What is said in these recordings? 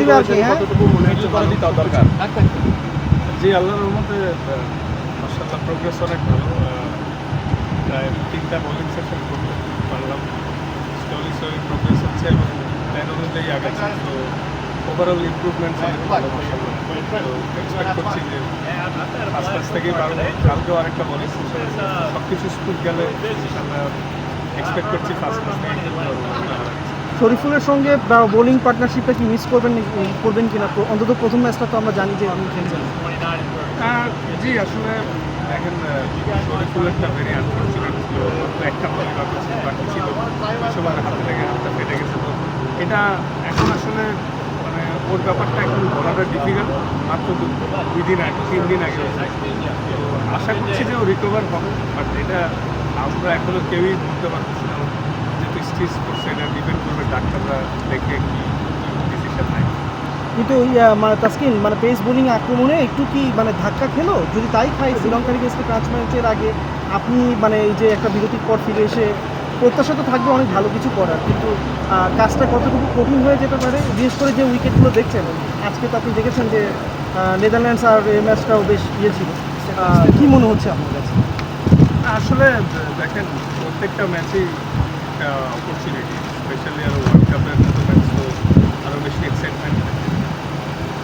দিবে আর কি হ্যাঁ? দরকার? জি আল্লাহর রহমতে মাসাল্লাহ প্রোগ্রেস অনেক ভালো। প্রায় তিনটা বোলিং সেশন করতে পারলাম। স্লোলি স্লোলি প্রোগ্রেস হচ্ছে এবং প্ল্যান অনুযায়ী আগাচ্ছে। তো ওভারঅল ইমপ্রুভমেন্ট ভালো তো এক্সপেক্ট করছি যে আস্তে আস্তে থেকেই পারব কালকেও আরেকটা বোলিং সেশন সব কিছু স্কুল গেলে আমরা এক্সপেক্ট করছি ফার্স্ট থেকে। পারব শরীফুলের সঙ্গে বোলিং পার্টনারশিপটা কি মিস করবেন করবেন কিনা? অন্তত প্রথম ম্যাচটা তো আমরা জানি যে আপনি খেলছেন। জি আসলে এখন আহ, শরীফুলেরটা ভেরি আনফর্চুনেট ছিল একটা বল বাকি ছিল ওই হাতে লেগে হাতটা ফেটে গেছে তো। এটা এখন আসলে মানে ওর ব্যাপারটা এখন বলাটা ডিফিকাল্ট মাত্র দুই দিন আগে তিন দিন আগে। তো আশা করছি যে ও রিকভার হবে বাট এটা আমরা এখনও কেউই বলতে পারতেছি না যেহেতু স্টিচ করছে এটা ডাক্তাররা দেখে কি ডিসিশন নেয়? কিন্তু ওই মানে তাস্কিন মানে পেস বোলিং আক্রমণে একটু কি মানে ধাক্কা খেলো? যদি তাই খাই শ্রীলঙ্কার এগেন্স্টে পাঁচ ম্যাচের আগে আপনি মানে এই যে একটা বিরতির পর ফিরে এসে প্রত্যাশা তো থাকবে অনেক ভালো কিছু করার কিন্তু কাজটা কতটুকু কঠিন হয়ে যেতে পারে বিশেষ করে যে উইকেটগুলো দেখছেন আজকে তো আপনি দেখেছেন যে নেদারল্যান্ডস আর এই ম্যাচটাও বেশ ইয়ে ছিল। কি মনে হচ্ছে আপনার কাছে? আসলে দেখেন প্রত্যেকটা ম্যাচেই অপরচুনিটি স্পেশালি আরও ওয়ার্ল্ড কাপের মতো ম্যাচ তো আরও বেশি এক্সাইটমেন্ট থাকে।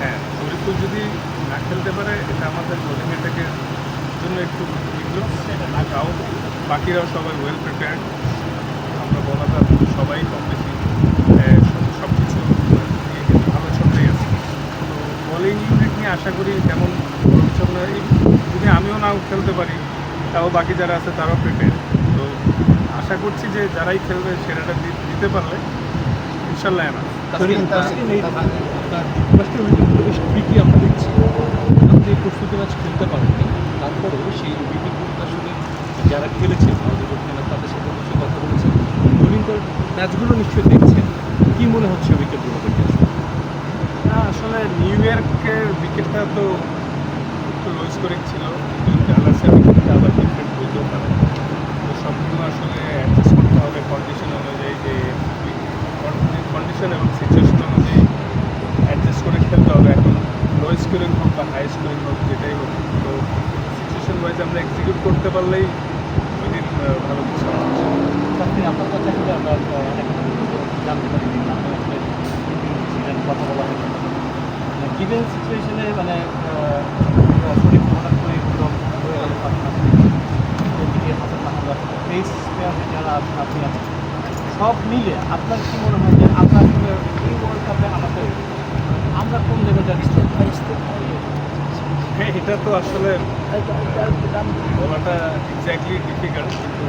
হ্যাঁ। শরীফুল যদি না খেলতে পারে এটা আমাদের বোলিং অ্যাটাকের জন্য একটু বিঘ্ন তাও বাকিরাও সবাই ওয়েল প্রিপেয়ার্ড আমরা বলাটা সবাই কম বেশি সব কিছু ভালো ছন্দেই আছে। তো বোলিং ইউনিট নিয়ে আশা করি যেমন যদি আমিও নাও খেলতে পারি তাও বাকি যারা আছে তারাও প্রিপেয়ার তো আশা করছি যে যারাই খেলবে সেটা দিতে পারলে ইনশাল্লাহ না বেশ ট্রিকি আমরা দেখছি। আপনি প্রস্তুতি ম্যাচ খেলতে পারেননি তারপরেও সেই উইকেটগুলো আসলে যারা খেলেছেন আমাদের দক্ষিণা তাদের সাথে নিশ্চয়ই কথা বলেছেন। বোলিং করে ম্যাচগুলো নিশ্চয়ই দেখছেন। কী মনে হচ্ছে উইকেটগুলো দেখে আসলে? না আসলে নিউ ইয়র্কের উইকেটটা তো একটু লো স্কোরিং ছিল কিন্তু ডালাসের উইকেটটা আবার ডিফারেন্ট হইতেও পারে তো সবগুলো আসলে অ্যাডজাস্ট করতে হবে কন্ডিশন অনুযায়ী যে কন্ডিশন এবং সিচুয়েশন অনুযায়ী অ্যাডজাস্ট করে খেলতে হবে। এখন লো স্কোরিং হোক বা হাই স্কোরিং হোক, যেটাই হোক, তো সিচুয়েশন ওয়াইজ আমরা এক্সিকিউট করতে পারলেই ওই দিন ভালো কিছু আপনার কথা মানে আছেন, সব মিলে আপনার কি মনে হয় যে আমরা আসলে এই ওয়ার্ল্ড কাপে আমাদের আমরা কোন জায়গায় যাচ্ছি হ্যাঁ এটা তো আসলে বলাটা এক্স্যাক্টলি ডিফিকাল্ট কিন্তু